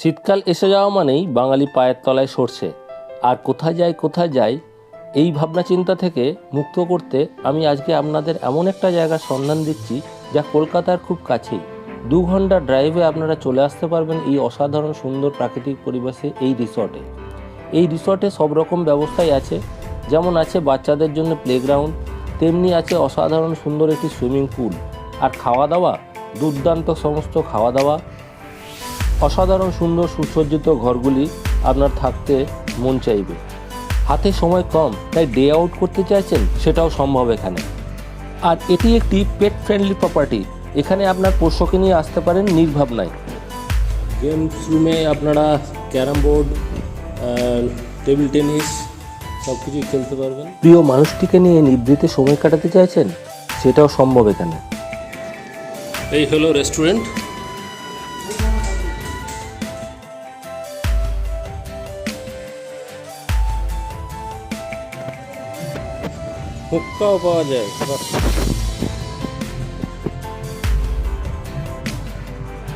শীতকাল এসে যাওয়া মানেই বাঙালি পায়ের তলায় সরছে। আর কোথায় যায় কোথায় যায়, এই ভাবনা চিন্তা থেকে মুক্ত করতে আমি আজকে আপনাদের এমন একটা জায়গার সন্ধান দিচ্ছি যা কলকাতার খুব কাছেই। দু ঘণ্টা ড্রাইভে আপনারা চলে আসতে পারবেন এই অসাধারণ সুন্দর প্রাকৃতিক পরিবেশে এই রিসর্টে। এই রিসর্টে সব রকম ব্যবস্থাই আছে। যেমন আছে বাচ্চাদের জন্য প্লেগ্রাউন্ড তেমনি আছে অসাধারণ সুন্দর একটি সুইমিং পুল আর খাওয়া দাওয়া, দুর্দান্ত সমস্ত খাওয়া দাওয়া অসাধারণ সুন্দর সুসজ্জিত ঘরগুলি আপনার থাকতে মন চাইবে। হাতে সময় কম তাই ডে আউট করতে চাইছেন সেটাও সম্ভব এখানে। আর এটি একটি পেট ফ্রেন্ডলি প্রপার্টি এখানে আপনার পোষ্যকে নিয়ে আসতে পারেন নির্ভাবনায়। গেমস রুমে আপনারা ক্যারাম বোর্ড টেবিল টেনিস সব কিছুই খেলতে পারবেন। প্রিয় মানুষটিকে নিয়ে নিবৃতে সময় কাটাতে চাইছেন সেটাও সম্ভব এখানে। এই হলো রেস্টুরেন্ট হুক্কাও পাওয়া যায়।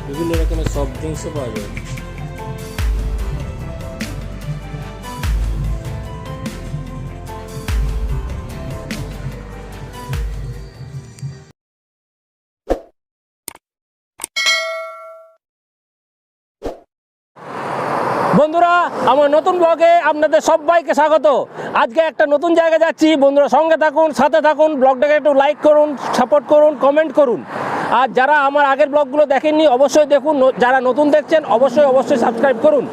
বিভিন্ন রকমের সফট ড্রিঙ্কসও পাওয়া যায় বন্ধুরা, আমার নতুন ব্লগে আপনাদের সবাইকে স্বাগত। আজকে একটা নতুন জায়গায় যাচ্ছি। বন্ধুরা, সঙ্গে থাকুন, সাথে থাকুন ব্লগটাকে একটু লাইক করুন সাপোর্ট করুন কমেন্ট করুন। আর যারা আমার আগের ব্লগগুলো দেখেননি, অবশ্যই দেখুন। যারা নতুন দেখছেন, অবশ্যই অবশ্যই সাবস্ক্রাইব করুন।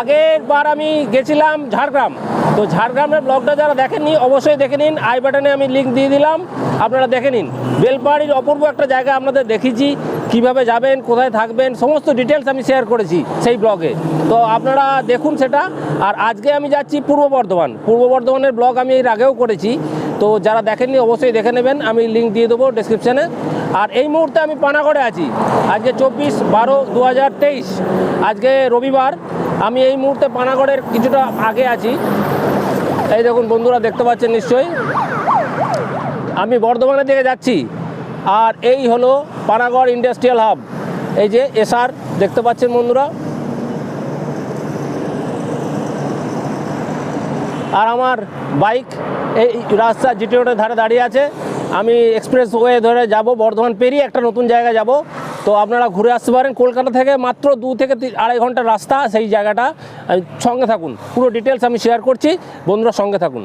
আগের বার আমি গেছিলাম ঝাড়গ্রাম। তো ঝাড়গ্রামের ব্লগটা যারা দেখেননি, অবশ্যই দেখে নিন। আই বাটনে আমি লিঙ্ক দিয়ে দিলাম, আপনারা দেখে নিন। বেলপাহাড়ির অপূর্ব একটা জায়গা আপনাদের দেখিয়েছি, কীভাবে যাবেন, কোথায় থাকবেন, সমস্ত ডিটেলস আমি শেয়ার করেছি সেই ব্লগে তো আপনারা দেখুন সেটা। আর আজকে আমি যাচ্ছি পূর্ব বর্ধমান। পূর্ব বর্ধমানের ব্লগ আমি এর আগেও করেছি। তো যারা দেখেননি, অবশ্যই দেখে নেবেন। আমি লিঙ্ক দিয়ে দেবো ডিসক্রিপশানে আর এই মুহূর্তে আমি পানাগড়ে আছি। আজকে চব্বিশ বারো দু আজকে রবিবার। আমি এই মুহূর্তে পানাগড়ের কিছুটা আগে আছি। এই দেখুন, বন্ধুরা, দেখতে পাচ্ছেন নিশ্চয়ই। আমি বর্ধমানের দিকে যাচ্ছি। আর এই হলো পানাগড় ইন্ডাস্ট্রিয়াল হাব এই যে এসআর দেখতে পাচ্ছেন বন্ধুরা। আর আমার বাইক এই রাস্তা জিটি রোডের ধারে দাঁড়িয়ে আছে। আমি এক্সপ্রেস ওয়ে ধরে যাব, বর্ধমান পেরিয়ে একটা নতুন জায়গায় যাব। তো আপনারা ঘুরে আসতে পারেন। কলকাতা থেকে মাত্র দু থেকে আড়াই ঘণ্টার রাস্তা সেই জায়গাটা। সঙ্গে থাকুন। পুরো ডিটেলস আমি শেয়ার করছি। বন্ধুরা সঙ্গে থাকুন।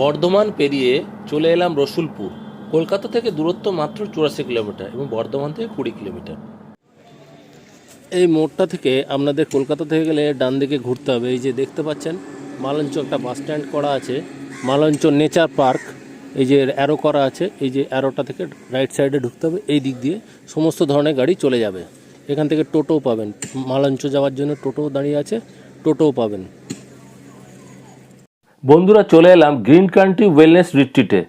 বর্ধমান পেরিয়ে চলে এলাম রসুলপুর। কলকাতা থেকে দূরত্ব মাত্র চুরাশি কিলোমিটার এবং বর্ধমান থেকে কুড়ি কিলোমিটার। এই মোড়টা থেকে আপনাদের কলকাতা থেকে গেলে ডান দিকে ঘুরতে হবে। এই যে দেখতে পাচ্ছেন মালঞ্চ একটা বাস স্ট্যান্ড করা আছে। মালঞ্চ নেচার পার্ক, এই যে অ্যারো করা আছে, এই যে অ্যারোটা থেকে রাইট সাইডে ঢুকতে হবে, এই দিক দিয়ে সমস্ত ধরনের গাড়ি চলে যাবে। এখান থেকে টোটো পাবেন, মালঞ্চ যাওয়ার জন্য টোটো দাঁড়িয়ে আছে, টোটোও পাবেন। বন্ধুরা চলে এলাম গ্রিন কান্ট্রি ওয়েলনেস রিট্রিটে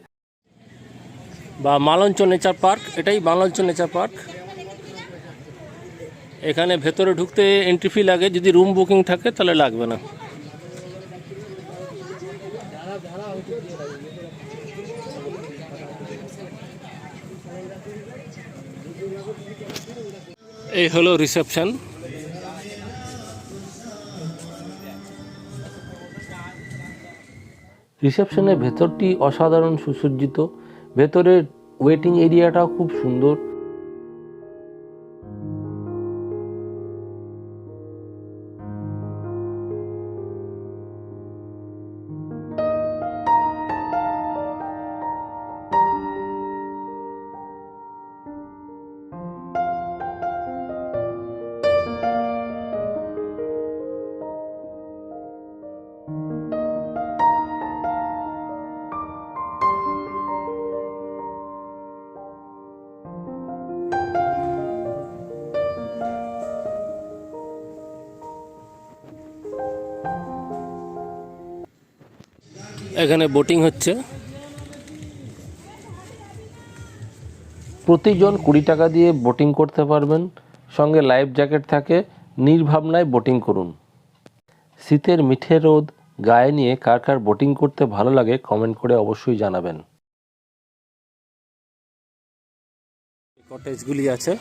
বা মালঞ্চ নেচার পার্ক, এটাই মালঞ্চ নেচার পার্ক। এখানে ভেতরে ঢুকতে এন্ট্রি ফি লাগে, যদি রুম বুকিং থাকে তাহলে লাগবে না। এই হলো রিসেপশন রিসেপশনের ভেতরটি অসাধারণ সুসজ্জিত। ভেতরের ওয়েটিং এরিয়াটাও খুব সুন্দর। এখানে বোটিং হচ্ছে। প্রতিজন কুড়ি টাকা দিয়ে বোটিং করতে পারবেন। সঙ্গে লাইফ জ্যাকেট থাকে নির্ভাবনায় বোটিং করুন। শীতের মিঠে রোদ গায়ে নিয়ে কার কার বোটিং করতে ভালো লাগে কমেন্ট করে অবশ্যই জানাবেন। কটেজগুলি আছে।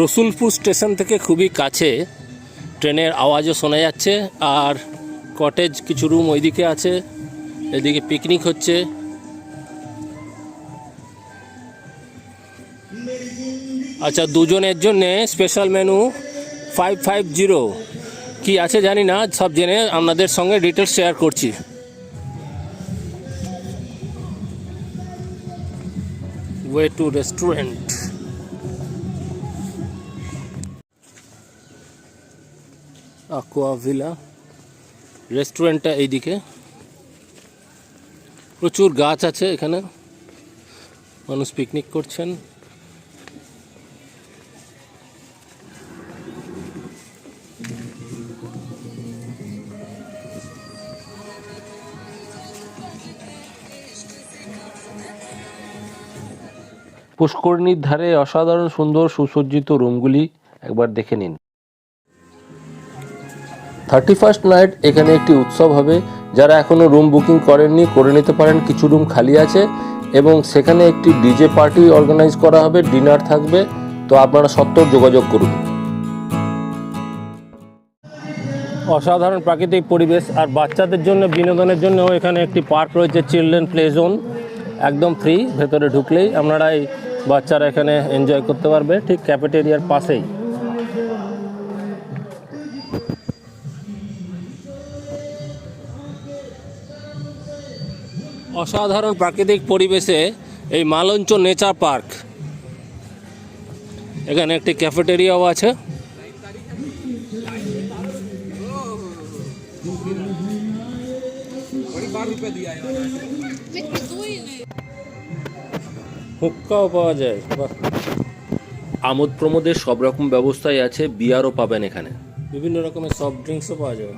রসুলপুর স্টেশন থেকে খুবই কাছে। ট্রেনের আওয়াজও শোনা যাচ্ছে আর কটেজ কিছু রুম ওইদিকে আছে। এদিকে পিকনিক হচ্ছে। আচ্ছা দুজনের জন্যে special menu five five zero কী আছে জানি না, সব জেনে আপনাদের সঙ্গে ডিটেলস শেয়ার করছি। Way to restaurant aqua villa রেস্টুরেন্টটা এইদিকে। প্রচুর গাছ আছে এখানে। মানুষ পিকনিক করছেন। পুষ্করণীর ধারে অসাধারণ সুন্দর সুসজ্জিত রুমগুলি একবার দেখে নিন। থার্টি ফার্স্ট নাইট এখানে একটি উৎসব হবে। যারা এখনও রুম বুকিং করেননি, করে নিতে পারেন। কিছু রুম খালি আছে এবং সেখানে একটি ডিজে পার্টি অর্গানাইজ করা হবে, ডিনার থাকবে। তো আপনারা সত্তর যোগাযোগ করুন। অসাধারণ প্রাকৃতিক পরিবেশ আর বাচ্চাদের জন্য, বিনোদনের জন্য এখানে একটি পার্ক রয়েছে, চিলড্রেন প্লে জোন। একদম ফ্রি, ভেতরে ঢুকলেই আপনারা এই বাচ্চারা এখানে এনজয় করতে পারবে, ঠিক ক্যাফেটেরিয়ার পাশেই। অসাধারণ প্রাকৃতিক পরিবেশে এই মালঞ্চ নেচার পার্ক। এখানে একটি ক্যাফেটেরিয়াও আছে। হুক্কাও পাওয়া যায় আমোদ প্রমোদের সব রকম ব্যবস্থাই আছে বিয়ারও পাবেন এখানে। বিভিন্ন রকমের সফট ড্রিঙ্কসও পাওয়া যাবে।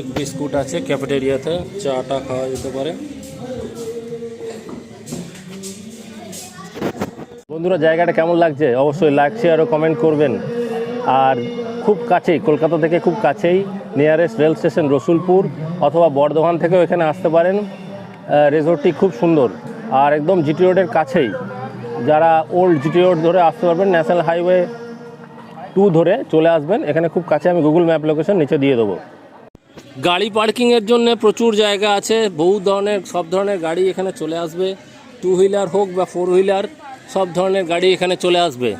কেক বিস্কুট আছে ক্যাফেটেরিয়াতে চাটা খাওয়া যেতে পারে বন্ধুরা, জায়গাটা কেমন লাগছে? অবশ্যই লাইক শেয়ার ও কমেন্ট করবেন। আর খুব কাছেই, কলকাতা থেকে খুব কাছেই নিয়ারেস্ট রেল স্টেশন রসুলপুর অথবা বর্ধমান থেকেও এখানে আসতে পারেন। রিসোর্টটি খুব সুন্দর। আর একদম জিটি রোডের কাছেই, যারা ওল্ড জিটি রোড ধরে আসতে পারবেন ন্যাশনাল হাইওয়ে টু ধরে চলে আসবেন। এখানে খুব কাছে আমি গুগল ম্যাপ লোকেশন নিচে দিয়ে দেবো। গাড়ি পার্কিংয়ের জন্য প্রচুর জায়গা আছে। বহু ধরনের, সব ধরনের গাড়ি এখানে চলে আসবে। টু হুইলার হোক বা ফোর হুইলার সব ধরনের গাড়ি এখানে চলে আসবে।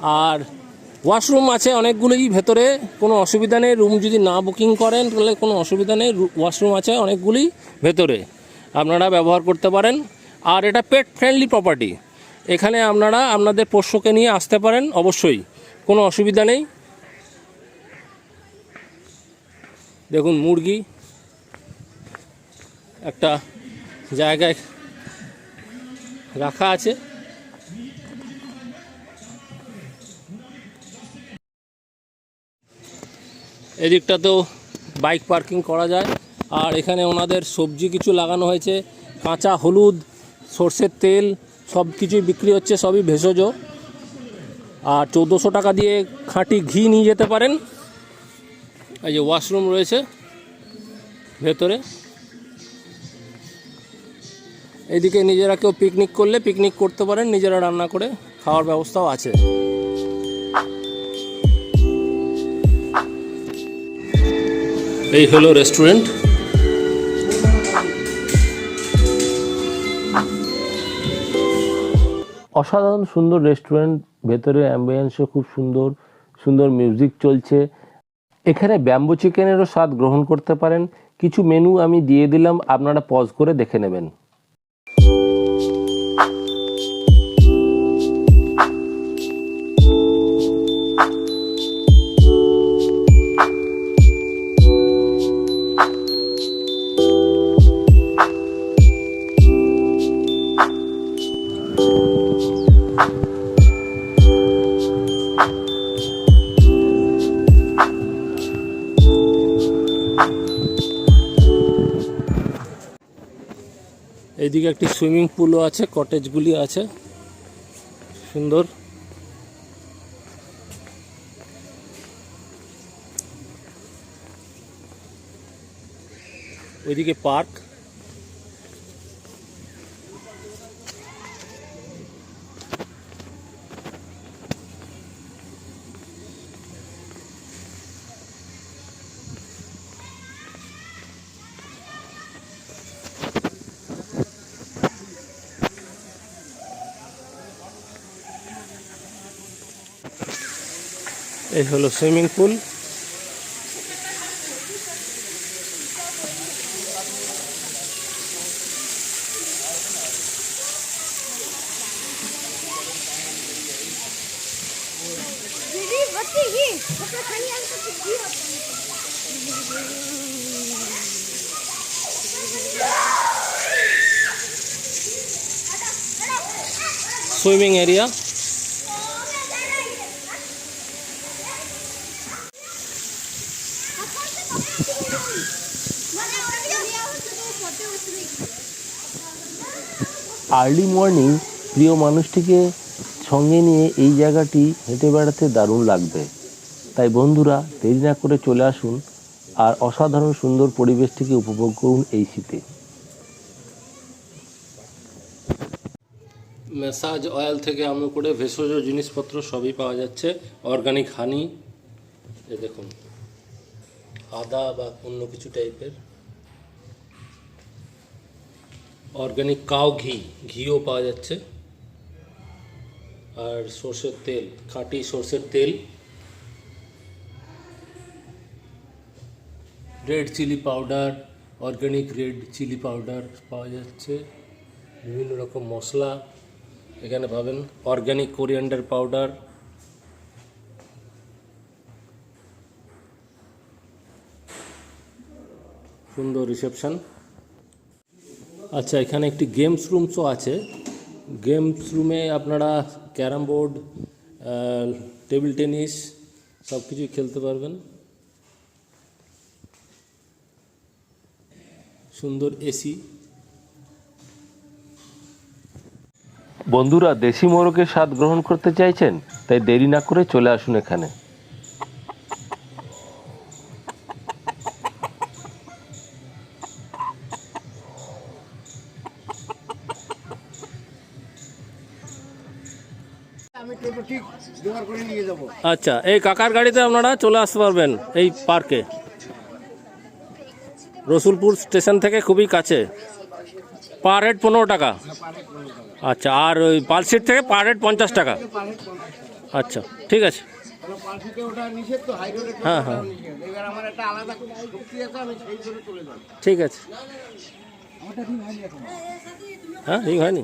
আর ওয়াশরুম আছে অনেকগুলোই ভেতরে, কোনো অসুবিধা নেই। রুম যদি না বুকিং করেন, তাহলে কোনো অসুবিধা নেই। ওয়াশরুম আছে অনেকগুলি ভেতরে। আপনারা ব্যবহার করতে পারেন। আর এটা পেট ফ্রেন্ডলি প্রপার্টি এখানে আপনারা আপনাদের পোষ্যকে নিয়ে আসতে পারেন, অবশ্যই। কোনো অসুবিধা নেই। দেখুন, মুরগি একটা জায়গায় রাখা আছে। এদিকটাতেও বাইক পার্কিং করা যায়। আর এখানে ওনাদের সবজি কিছু লাগানো হয়েছে। কাঁচা হলুদ, সর্ষের তেল, সব কিছুই বিক্রি হচ্ছে, সবই ভেষজ। আর চৌদ্দোশো টাকা দিয়ে খাঁটি ঘি নিয়ে যেতে পারেন। এই যে ওয়াশরুম রয়েছে ভেতরে। এইদিকে নিজেরা কেউ পিকনিক করলে পিকনিক করতে পারেন, নিজেরা রান্না করে খাওয়ার ব্যবস্থাও আছে। এই হলো রেস্টুরেন্ট অসাধারণ সুন্দর রেস্টুরেন্ট ভেতরে অ্যাম্বিয়েন্সও খুব সুন্দর সুন্দর মিউজিক চলছে। এখানে ব্যাম্বু চিকেনেরও স্বাদ গ্রহণ করতে পারেন। কিছু মেনু আমি দিয়ে দিলাম, আপনারা পজ করে দেখে নেবেন। এইদিকে একটি সুইমিং পুলও আছে কটেজগুলি আছে। সুন্দর। ওইদিকে পার্ক। এই হলো swimming pool. Swimming area. Early morning প্রিয় মানুষটিকে সঙ্গে নিয়ে এই জায়গাটি হেঁটে বেড়াতে দারুণ লাগবে। তাই বন্ধুরা, দেরি না করে চলে আসুন আর অসাধারণ সুন্দর পরিবেশটিকে উপভোগ করুন এই শীতে। ম্যাসাজ অয়েল থেকে আরম্ভ করে ভেষজ জিনিসপত্র সবই পাওয়া যাচ্ছে। অর্গানিক হানি দেখুন। আদা বা অন্য কিছু টাইপের অর্গানিক কাউ ঘি, ঘিও পাওয়া যাচ্ছে। আর সর্ষের তেল, খাঁটি সর্ষের তেল। Red chilli powder organic red chilli powder পাওয়া যাচ্ছে। বিভিন্ন রকম মশলা, এখানে পাবেন অর্গানিক কোরিয়ান্ডার পাউডার সুন্দর রিসেপশন আচ্ছা এখানে একটি গেমস রুমসও আছে। গেমস রুমে আপনারা ক্যারাম বোর্ড টেবিল টেনিস সব কিছুই খেলতে পারবেন। সুন্দর এসি বন্ধুরা, দেশি মোরগের স্বাদ গ্রহণ করতে চাইছেন, তাই দেরি না করে চলে আসুন এখানে। আচ্ছা এই কাকার গাড়িতে আপনারা চলে আসতে পারবেন এই পার্কে। রসুলপুর স্টেশন থেকে খুবই কাছে। পার হেড পনেরো টাকা। আচ্ছা আর ওই পালসিট থেকে পার হেড পঞ্চাশ টাকা। আচ্ছা ঠিক আছে। হ্যাঁ, হ্যাঁ। ঠিক আছে। হ্যাঁ ঠিক হয়নি।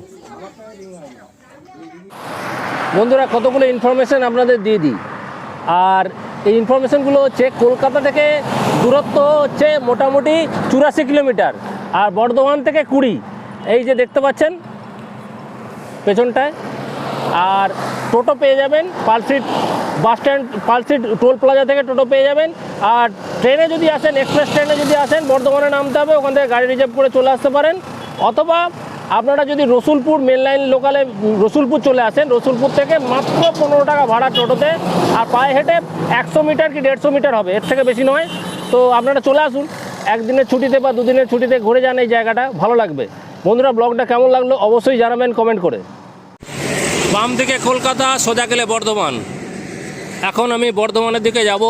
বন্ধুরা, কতগুলো ইনফরমেশন আপনাদের দিয়ে দিই। আর এই ইনফরমেশনগুলো হচ্ছে কলকাতা থেকে দূরত্ব হচ্ছে মোটামুটি চুরাশি কিলোমিটার আর বর্ধমান থেকে কুড়ি। এই যে দেখতে পাচ্ছেন পেছনটায়। আর টোটো পেয়ে যাবেন, Palsit bus stand, Palsit toll plaza থেকে টোটো পেয়ে যাবেন। আর ট্রেনে যদি আসেন এক্সপ্রেস ট্রেনে যদি আসেন, বর্ধমানে নামতে হবে, ওখান থেকে গাড়ি রিজার্ভ করে চলে আসতে পারেন। অথবা আপনারা যদি রসুলপুর মেন লাইন লোকালে রসুলপুর চলে আসেন, রসুলপুর থেকে মাত্র পনেরো টাকা ভাড়া টোটোতে, আর পায়ে হেঁটে একশো মিটার কি দেড়শো মিটার হবে, এর থেকে বেশি নয়। তো আপনারা চলে আসুন, একদিনের ছুটিতে বা দুদিনের ছুটিতে ঘুরে যান এই জায়গাটা, ভালো লাগবে। বন্ধুরা ব্লগটা কেমন লাগল অবশ্যই জানাবেন কমেন্ট করে। বাম দিকে কলকাতা, সোজা গেলে বর্ধমান। এখন আমি বর্ধমানের দিকে যাব।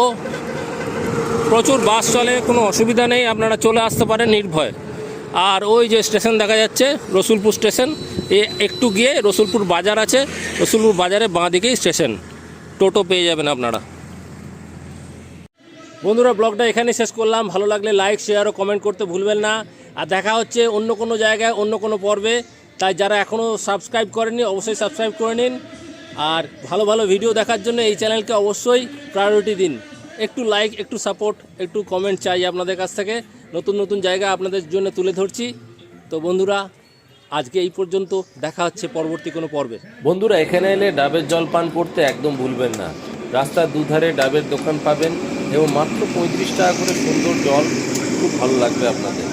প্রচুর বাস চলে, কোনো অসুবিধা নেই, আপনারা চলে আসতে পারেন নির্ভয়। আর ওই যে স্টেশন দেখা যাচ্ছে, রসুলপুর স্টেশন, এ একটু গিয়ে রসুলপুর বাজার আছে, রসুলপুর বাজারে বাঁ দিকেই স্টেশন। টোটো পেয়ে যাবেন আপনারা। বন্ধুরা, ব্লগটা এখানে শেষ করলাম। ভালো লাগলে লাইক শেয়ার ও কমেন্ট করতে ভুলবেন না। আর দেখা হচ্ছে অন্য কোনো জায়গায়, অন্য কোনো পর্বে। তাই যারা এখনও সাবস্ক্রাইব করেনি অবশ্যই সাবস্ক্রাইব করে নিন। আর ভালো ভালো ভিডিও দেখার জন্য এই চ্যানেলকে অবশ্যই প্রায়োরিটি দিন। একটু লাইক একটু সাপোর্ট একটু কমেন্ট চাই আপনাদের কাছ থেকে। নতুন নতুন জায়গা আপনাদের জন্য তুলে ধরছি। তো বন্ধুরা, আজকে এই পর্যন্ত দেখা হচ্ছে পরবর্তী কোনো পর্বে। বন্ধুরা, এখানে এলে ডাবের জল পান করতে একদম ভুলবেন না। রাস্তার দুধারে ডাবের দোকান পাবেন এবং মাত্র পঁয়ত্রিশ টাকা করে সুন্দর জল খুব ভালো লাগবে আপনাদের।